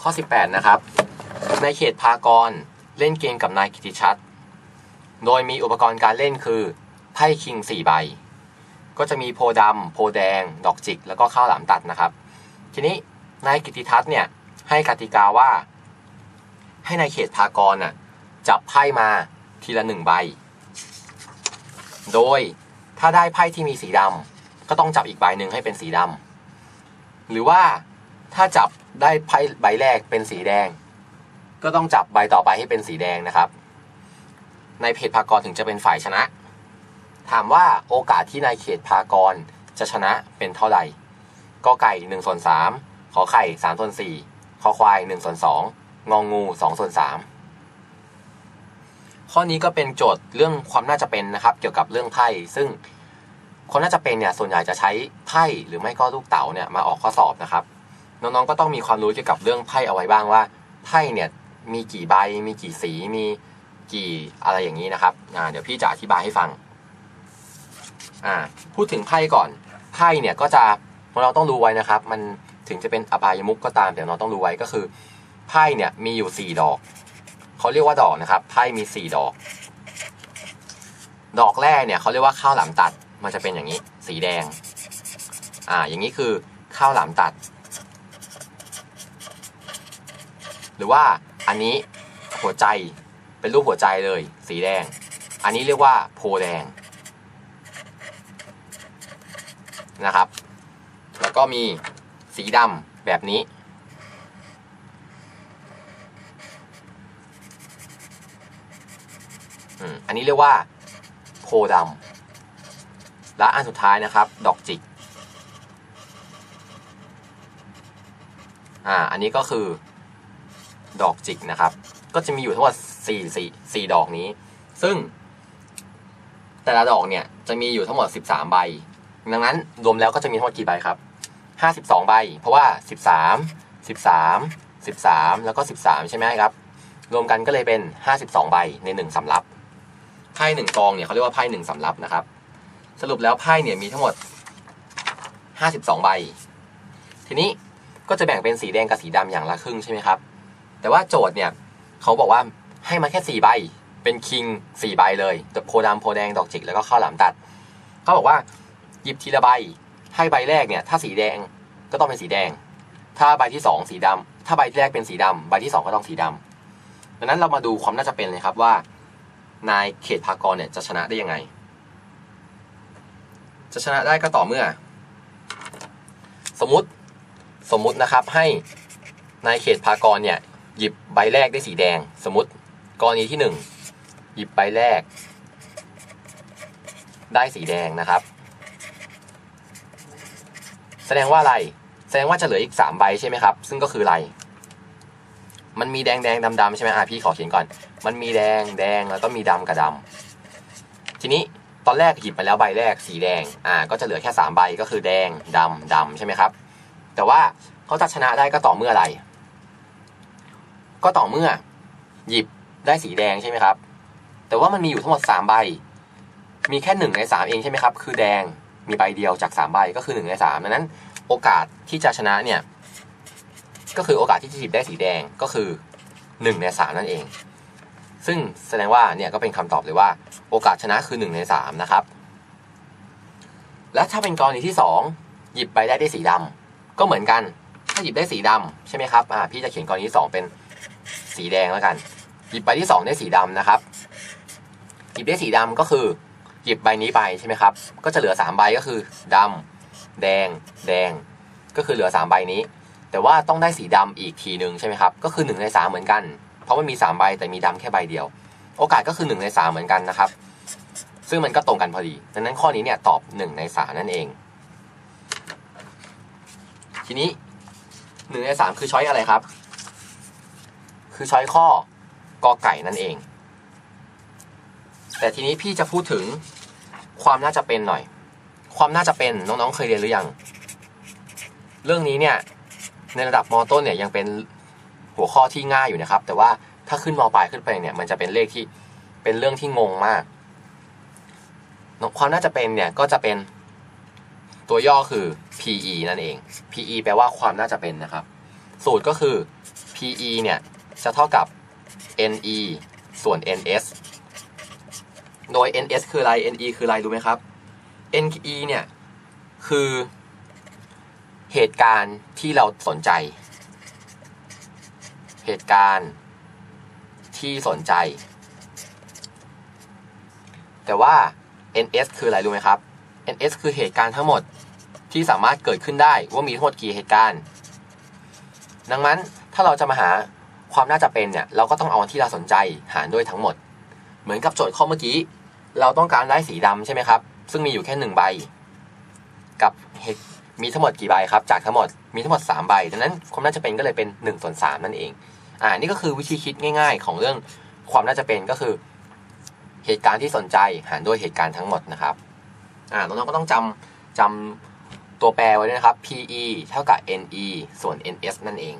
ข้อ 18 นะครับ ในเขตพากรเล่นเกมกับนายกิติชัด โดยมีอุปกรณ์การเล่นคือไพ่คิง 4 ใบ ก็จะมีโพดำโพแดง ดอกจิก แล้วก็ข้าวหลามตัดนะครับ ทีนี้นายกิติทัศน์เนี่ยให้กติกาว่า ให้ในายเขตพากรน่ะจับไพ่มาทีละหนึ่งใบ โดยถ้าได้ไพ่ที่มีสีดำก็ต้องจับอีกใบหนึ่งให้เป็นสีดำหรือว่าถ้าจับ ได้ไพ่ใบแรกเป็นสีแดง ก็ต้องจับใบต่อไปให้เป็นสีแดงนะครับ ในเพจพากรถึงจะเป็นฝ่ายชนะ ถามว่าโอกาสที่นายเขตพากรจะชนะเป็นเท่าไหร่กอไก่1ส่วน3ขอไข่3ส่วน4คอควาย1ส่วน2งองู2ส่วน3ข้อนี้ก็เป็นโจทย์เรื่องความน่าจะเป็นนะครับ เกี่ยวกับเรื่องไพ่ซึ่งคนน่าจะเป็นเนี่ยส่วนใหญ่จะใช้ไพ่หรือไม่ก็ลูกเต๋าเนี่ยมาออกข้อสอบนะครับ น้องๆก็ต้องมีความรู้เกี่ยวกับเรื่องไพ่เอาไว้บ้างว่าไพ่เนี่ยมีกี่ใบ มีกี่สี มีกี่อะไรอย่างนี้นะครับอ่าเดี๋ยวพี่จะอธิบายให้ฟังอ่าพูดถึงไพ่ก่อน ไพ่เนี่ยก็จะเราต้องรู้ไว้นะครับ มันถึงจะเป็นอบายมุกก็ตามแต่เราต้องรู้ไว้ก็คือไพ่เนี่ยมีอยู่สี่ดอกเขาเรียกว่าดอกนะครับไพ่มีสี่ดอก ดอกแรกเนี่ยเขาเรียกว่าข้าวหลามตัด มันจะเป็นอย่างนี้ สีแดง อ่า อย่างนี้คือข้าวหลามตัด หรือว่าอันนี้หัวใจเป็นรูปหัวใจเลย สีแดง อันนี้เรียกว่าโพแดงนะครับ แล้วก็มีสีดำแบบนี้ อันนี้เรียกว่าโพดำและอันสุดท้ายนะครับ ดอกจิก อ่า อันนี้ก็คือ ดอกจิกนะครับ ก็จะมีอยู่ทั้งหมดสี่ดอกนี้ ซึ่ง แต่ละดอกเนี่ยจะมีอยู่ทั้งหมดสิบสามใบ ดังนั้นรวมแล้วก็จะมีทั้งหมดกี่ใบครับห้าสิบสองใบ เพราะว่าสิบสามสิบสามสิบสามแล้วก็สิบสามใช่ไหมครับ รวมกันก็เลยเป็นห้าสิบสองใบในหนึ่งสำรับ ไพ่หนึ่งกองเนี่ยเขาเรียกว่าไพ่หนึ่งสำรับนะครับ สรุปแล้วไพ่เนี่ยมีทั้งหมดห้าสิบสองใบ ทีนี้ก็จะแบ่งเป็นสีแดงกับสีดำอย่างละครึ่งใช่ไหมครับ แต่ว่าโจทย์เนี่ยเขาบอกว่าให้มาแค่สี่ใบ เป็นคิงสี่ใบเลยโพดำโพแดงดอกจิกแล้วก็ข้าวหลามตัดเขาบอกว่าหยิบทีละใบให้ใบแรกเนี่ย ถ้าสีแดงก็ต้องเป็นสีแดง ถ้าใบที่สองสีดำถ้าใบแรกเป็นสีดำใบที่สองก็ต้องสีดำดังนั้นเรามาดูความน่าจะเป็นเลยครับว่า นายเขตพากรเนี่ยจะชนะได้ยังไง จะชนะได้ก็ต่อเมื่อ สมมติสมมุตินะครับให้นายเขตพากรเนี่ย หยิบใบแรกได้สีแดง สมมติกรณีที่หนึ่งหยิบใบแรก ได้สีแดงนะครับ แสดงว่าอะไร แสดงว่าจะเหลืออีกสามใบใช่ไหมครับ ซึ่งก็คืออะไร มันมีแดงแดงดำดำใช่ไหมอะพี่ขอเขียนก่อน มันมีแดงแดงแล้วก็มีดำกับดำทีนี้ตอนแรกหยิบมาแล้วใบแรกสีแดง อ่า ก็จะเหลือแค่สามใบก็คือแดงดำดำใช่ไหมครับ แต่ว่าเขาจะชนะได้ก็ต่อเมื่ออะไร ก็ต่อเมื่อ หยิบได้สีแดงใช่ไหมครับ แต่ว่ามันมีอยู่ทั้งหมดสามใบ มีแค่หนึ่งในสามเองใช่ไหมครับ คือแดงมีใบเดียวจากสามใบก็คือหนึ่งในสามดังนั้น โอกาสที่จะชนะเนี่ย ก็คือโอกาสที่จะหยิบได้สีแดงก็คือหนึ่งในสามนั่นเอง ซึ่งแสดงว่าเนี่ยก็เป็นคำตอบเลยว่า โอกาสชนะคือหนึ่งในสามนะครับ และถ้าเป็นกรณีที่สองหยิบใบได้ได้สีดำก็เหมือนกัน ถ้าหยิบได้สีดำใช่ไหมครับอ่าพี่จะเขียนกรณีที่สองเป็น สีแดงแล้วกัน หยิบใบที่สองได้สีดำนะครับ หยิบได้สีดำก็คือ หยิบใบนี้ไปใช่ไหมครับ ก็จะเหลือสามใบก็คือดำแดง แดง ก็คือเหลือสามใบนี้ แต่ว่าต้องได้สีดำอีกทีหนึ่งใช่ไหมครับ ก็คือหนึ่งในสามเหมือนกัน เพราะมันมีสามใบแต่มีดำแค่ใบเดียว โอกาสก็คือหนึ่งในสามเหมือนกันนะครับ ซึ่งมันก็ตรงกันพอดี ดังนั้นข้อนี้เนี่ยตอบหนึ่งในสามนั่นเอง ทีนี้หนึ่งในสามคือช้อยอะไรครับ คือช้อยข้อกอไก่นั่นเอง แต่ทีนี้พี่จะพูดถึงความน่าจะเป็นหน่อย ความน่าจะเป็นน้องๆเคยเรียนหรือยัง เรื่องนี้เนี่ยในระดับมต้นเนี่ยยังเป็นหัวข้อที่ง่ายอยู่นะครับ แต่ว่าถ้าขึ้นมปลายขึ้นไปเนี่ยมันจะเป็นเลขที่เป็นเรื่องที่งงมาก ความน่าจะเป็นเนี่ยก็จะเป็นตัวย่อคือ PE นั่นเอง PE แปลว่าความน่าจะเป็นนะครับ สูตรก็คือ P PE เนี่ย จะเท่ากับ NE ส่วน NS โดย NS คืออะไร NE คืออะไรรู้ไหมครับ NE เนี่ย คือเหตุการณ์ที่เราสนใจ เหตุการณ์ที่สนใจ แต่ว่า NS คืออะไรรู้ไหมครับ NS คือเหตุการณ์ทั้งหมดที่สามารถเกิดขึ้นได้ว่ามีทั้งหมดกี่เหตุการณ์ ดังนั้นถ้าเราจะมาหา ความน่าจะเป็นเนี่ยเราก็ต้องเอาที่เราสนใจหารด้วยทั้งหมด เหมือนกับโจทย์ข้อเมื่อกี้ เราต้องการได้สีดำใช่ไหมครับ ซึ่งมีอยู่แค่หนึ่งใบ กับมีทั้งหมดกี่ใบครับ จากทั้งหมดมีทั้งหมด3ใบดังนั้นความน่าจะเป็นก็เลยเป็น1ส่วน3นั่นเอง อ่านี่ก็คือวิธีคิดง่าย ๆ ของเรื่องความน่าจะเป็นก็คือ เหตุการณ์ที่สนใจหารด้วยเหตุการณ์ทั้งหมดนะครับ อ่าน้องๆก็ต้องจำจำตัวแปรไว้ด้วยนะครับ PE เท่ากับ NE ส่วน NS นั่นเอง